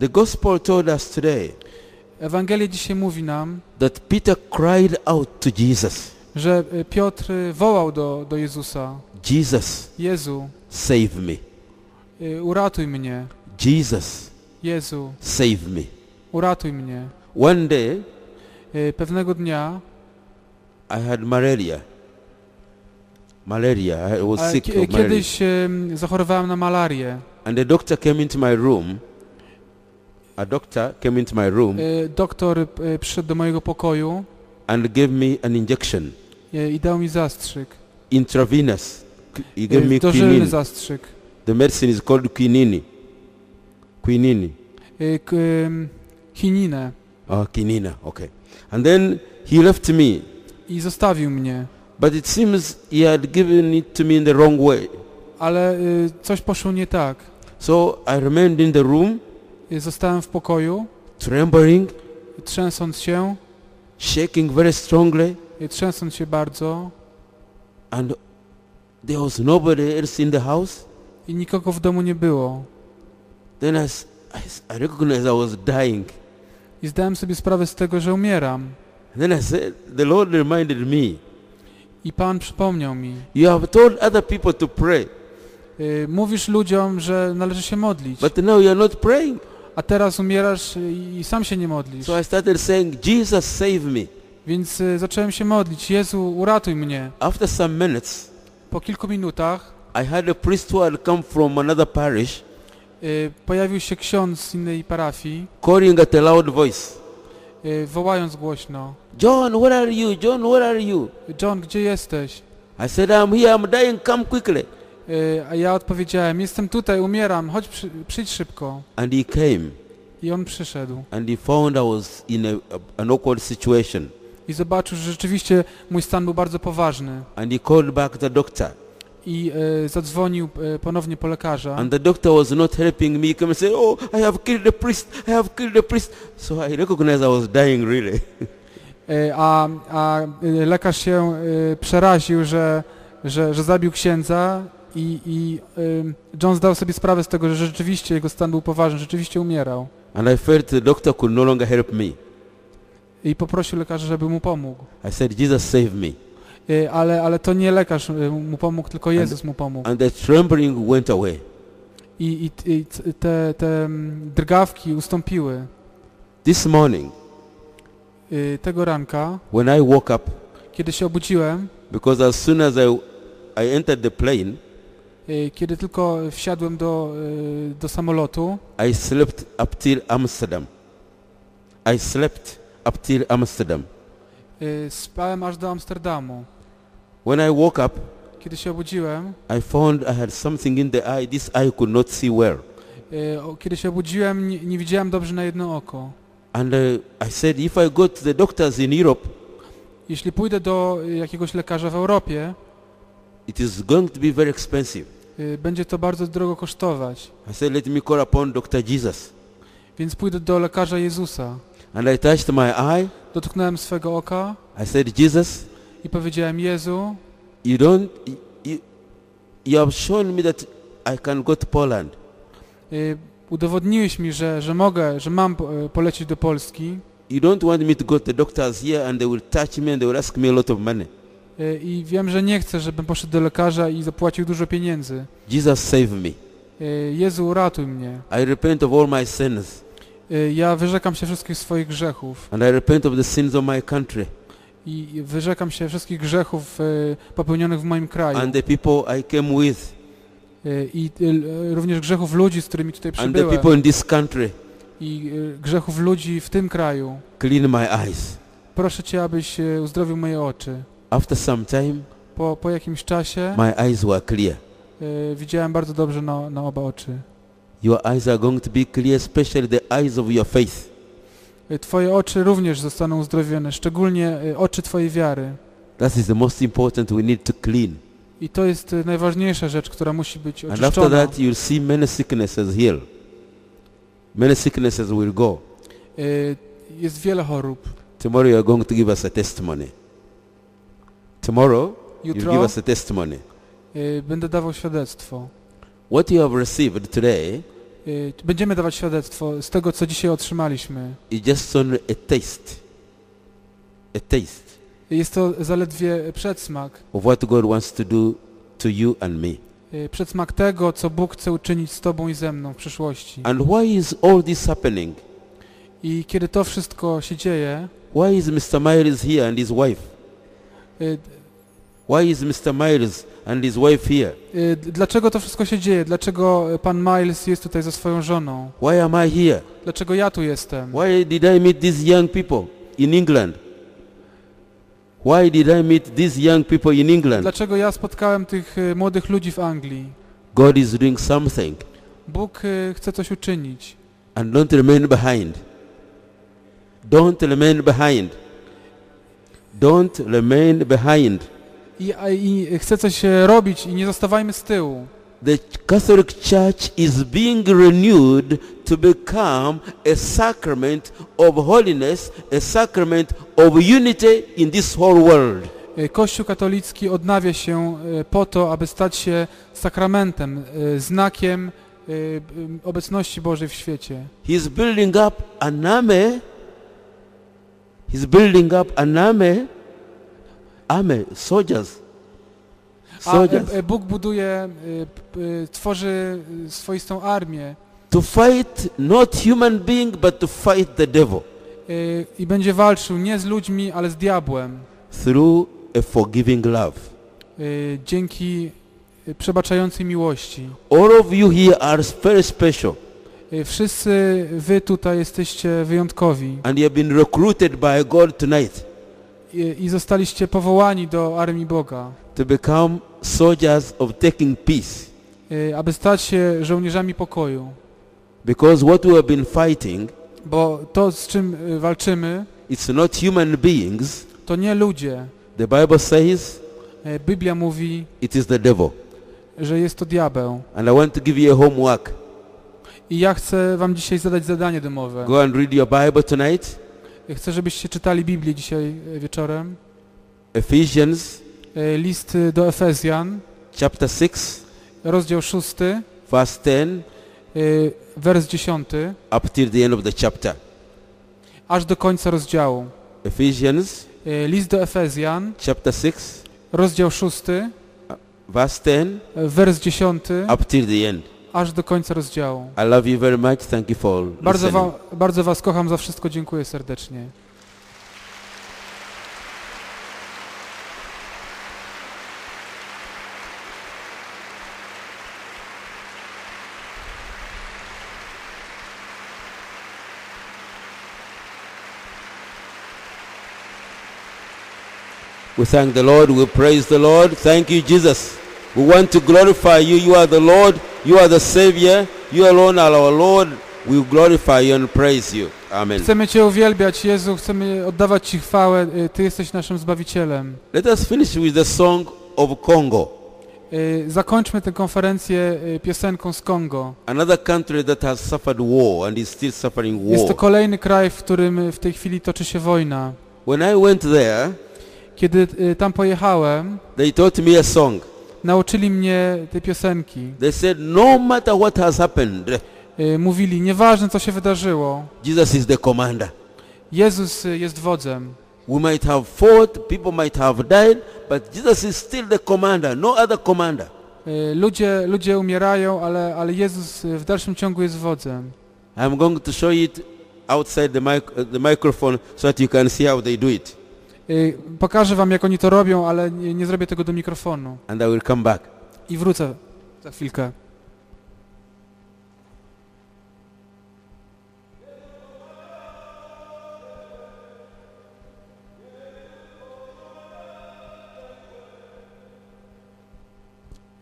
The gospel told us today Ewangelia dzisiaj mówi nam, that Peter cried out to Jesus, że y, Piotr y, wołał do, do Jezusa, Jesus, Jezu, save me. y, uratuj mnie, Jesus, Jezu, save me. uratuj mnie. One day, Pewnego dnia I had malaria. Malaria. I was sick of malaria. kiedyś zachorowałem na malarię. And the doctor came into my room. A doctor came into my room Doktor przyszedł do mojego pokoju and gave me an injection, i dał mi zastrzyk. intravenous. He gave me Dożylny quinine. zastrzyk. The medicine is called quinine. Quinine. Y, k- ym, Chininę. Ah, oh, quinina. Okay. And then he left me. I zostawił mnie. But it seems he had given it to me in the wrong way. Ale coś poszło nie tak. So I remained in the room, Zostałem w pokoju, trembling, trzęsąc się, shaking very strongly, trzęsąc się bardzo and there was nobody else in the house. i nikogo w domu nie było. Then I, I I recognized I was dying. I zdałem sobie sprawę z tego, że umieram. Then I said, the Lord reminded me, I Pan przypomniał mi. you have told other people to pray, Y, Mówisz ludziom, że należy się modlić, but now you're not praying. A teraz umierasz i, i sam się nie modlisz. So I started saying, Jesus, save me. Więc y, zacząłem się modlić. Jezu, uratuj mnie. After some minutes, Po kilku minutach I had a priest who had come from another parish y, pojawił się ksiądz z innej parafii, calling at a loud voice, y, wołając głośno. John, where are you? John, where are you? John, gdzie jesteś? I said, I'm here, I'm dying, come quickly. Y, A ja odpowiedziałem, jestem tutaj, umieram, chodź, przy, przyjdź szybko. And he came I on przyszedł. and he found I was in a, a- an awkward situation. I zobaczył, że rzeczywiście mój stan był bardzo poważny. And he called back the doctor. I y, zadzwonił y, ponownie po lekarza. And the doctor was not helping me. He came and said, Oh, I have killed the priest, I have killed the priest. So I recognized I was dying really. Y, A, a y, lekarz się y, przeraził, że, że, że zabił księdza i, i y, John zdał sobie sprawę z tego, że rzeczywiście jego stan był poważny, rzeczywiście umierał. And I felt the doctor could no longer help me. I poprosił lekarza, żeby mu pomógł. I said, Jesus, save me. Y, Ale, ale to nie lekarz y, mu pomógł, tylko Jezus mu pomógł. And the trembling went away. I, i, i te, te mm, drgawki ustąpiły. This morning, Y, Tego ranka, when I woke up, kiedy się obudziłem, because as soon as I, I entered the plane, kiedy tylko wsiadłem do, y, do samolotu, I slept up till Amsterdam. I slept up till Amsterdam. y, spałem aż do Amsterdamu. When I woke up, Kiedy się obudziłem, I found I had something in the eye. This eye could not see well. y, kiedy się obudziłem, nie, nie widziałem dobrze na jedno oko. And I said, if I go to the doctors in Europe, Jeśli pójdę do y, jakiegoś lekarza w Europie, it is going to be very expensive. Y, będzie to bardzo drogo kosztować. I said, let me call upon Dr. Jesus. Więc pójdę do lekarza Jezusa. And I touched my eye. Dotknąłem swego oka I said, Jesus, i powiedziałem, Jezu, you don't, you, you have shown me that I can go to Poland. y, udowodniłeś mi, że, że mogę, że mam y, polecieć do Polski You don't want me to go to the doctors here and they will touch me and they will ask me a lot of money. Y, i wiem, że nie chcę, żebym poszedł do lekarza i zapłacił dużo pieniędzy. Jesus, save me. Y, Jezu, uratuj mnie. I repent of all my sins Y, Ja wyrzekam się wszystkich swoich grzechów and I repent of the sins of my country i wyrzekam się wszystkich grzechów popełnionych w moim kraju and the people I came with i również grzechów ludzi, z którymi tutaj and the przybyłem people in this country. i grzechów ludzi w tym kraju. Clean my eyes. Proszę Cię, abyś uzdrowił moje oczy. After some time, Po, po jakimś czasie my eyes were clear. y, widziałem bardzo dobrze na, na oba oczy. Your eyes are going to be clear, especially the eyes of your faith. Y, Twoje oczy również zostaną uzdrowione, szczególnie y, oczy Twojej wiary. That is the most important we need to clean. I to jest y, najważniejsza rzecz, która musi być And after oczyszczona. that, you'll see many sicknesses heal. Many sicknesses will go. Y, Jest wiele chorób. Tomorrow you are going to give us a testimony. Tomorrow you'll give Jutro us a testimony. y, będę dawał świadectwo. What you have received today y, będziemy dawać świadectwo z tego, co dzisiaj otrzymaliśmy. Just only a taste. A taste Jest to zaledwie przedsmak, of what God wants to do to you and me. y, przedsmak tego, co Bóg chce uczynić z Tobą i ze mną w przyszłości. And why is all this happening? I kiedy to wszystko się dzieje, Why is Mr. Myers here and his wife? Y, Why is Mr. Myers and his wife here? y, dlaczego to wszystko się dzieje? Dlaczego Pan Miles jest tutaj ze swoją żoną? Why am I here? Dlaczego ja tu jestem? Why did I meet these young people in England? Why did I meet these young people in England? Dlaczego ja spotkałem tych y, młodych ludzi w Anglii? God is doing something Bóg y, chce coś uczynić. and don't remain behind. Don't remain behind. Don't remain behind. I, I chce coś e, robić i nie zostawajmy z tyłu. The Catholic Church is being renewed to become a sacrament of holiness, a sacrament of unity in this whole world. E, Kościół katolicki odnawia się e, po to, aby stać się sakramentem, znakiem obecności Bożej w świecie. He's building up an army. He's building up an army. Army, soldiers. A Soldiers. e, e, Bóg buduje, e, tworzy swoistą armię To fight not human being, but to fight the devil i będzie walczył nie z ludźmi, ale z diabłem. through a forgiving love. Dzięki przebaczającej miłości. All of you here are very special Wszyscy wy tutaj jesteście wyjątkowi and you have been recruited by God tonight i, i zostaliście powołani do armii Boga. to become soldiers of taking peace. y, aby stać się żołnierzami pokoju. Because what we have been fighting, Bo to, z czym y, walczymy, it's not human beings. to nie ludzie. The Bible says Y, Biblia mówi, it is the devil. że jest to diabeł. And I want to give you a homework. I ja chcę wam dzisiaj zadać zadanie domowe. Go and read your Bible tonight. Chcę, żebyście czytali Biblię dzisiaj y, wieczorem. Ephesians Y, List y, do Efezjan, chapter 6, rozdział 6, verse 10 y, wers 10, up till the end of the chapter. aż do końca rozdziału. Ephesians List do Efezjan, chapter 6, rozdział 6, verse 10 y, wers 10, up till the end. Aż do końca rozdziału. I love you very much. Thank you for Bardzo, listening. wa bardzo was kocham za wszystko, dziękuję serdecznie. We thank the Lord. We praise the Lord. Thank you, Jesus. We want to glorify you. You are the Lord. You are the Savior. You alone are our Lord. We glorify you and praise you. Amen. Chcemy Cię uwielbiać, Jezu, chcemy oddawać Ci chwałę, y, Ty jesteś naszym Zbawicielem. Let us finish with the song of Congo, Y, Zakończmy tę konferencję y, piosenką z Kongo. another country that has suffered war and is still suffering Jest to war. kolejny kraj, w którym w tej chwili toczy się wojna. When I went there, Kiedy tam pojechałem, they taught me a song. Nauczyli mnie te piosenki. They said, no matter what has happened, Y, Mówili, nieważne co się wydarzyło, Jesus is the commander. Jezus y, jest wodzem. We might have fought, people might have died, but Jesus is still the commander, no other commander. Y, Ludzie, ludzie umierają, ale, ale Jezus y, w dalszym ciągu jest wodzem. I'm going to show it outside the, mic- uh, the microphone so that you can see how they do it. Y, Pokażę wam jak oni to robią, ale nie, nie zrobię tego do mikrofonu. And I will come back. I wrócę za chwilkę.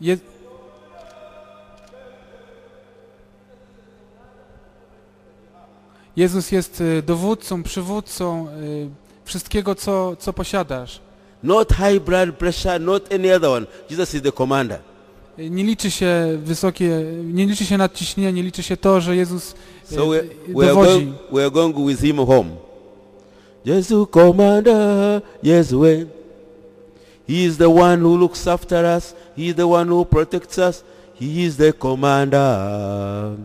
Je... Jezus jest y, dowódcą, przywódcą y, wszystkiego, co, co posiadasz. Not high blood pressure, not any other one. Jesus is the commander. Nie liczy się wysokie, nie liczy się nadciśnienie, nie liczy się to, że Jezus y, So we, we, are dowodzi. going, we are going with him home. Jesus commander, yes we. He is the one who looks after us. He is the one who protects us. He is the commander.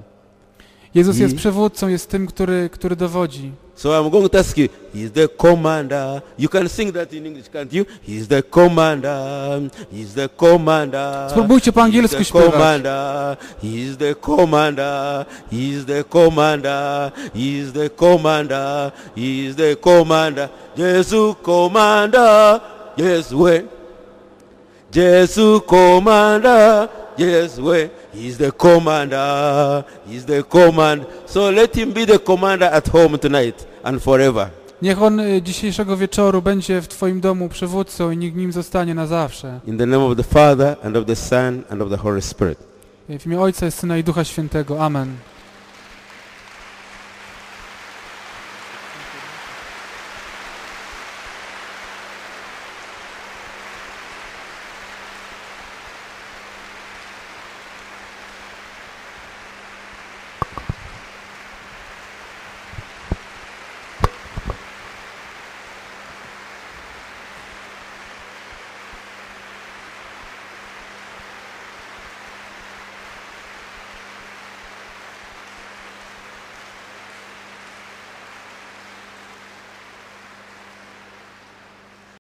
Jezus jest I- przewódcą, jest tym, który, który dowodzi. So I'm going to ask you, He's the commander. You can sing that in English, can't you? He's the commander. He's the commander. The śpiewać. commander. He's the commander. He's the commander. He's the commander. He's the commander. Jesus commander. Yes, way. Jesus commander. Yes, way. He's the commander. He's the command. So let him be the commander at home tonight and forever. Niech On y, dzisiejszego wieczoru będzie w Twoim domu przywódcą i niech nim zostanie na zawsze. In the name of the Father and of the Son and of the Holy Spirit. W imię Ojca, Syna i Ducha Świętego. Amen.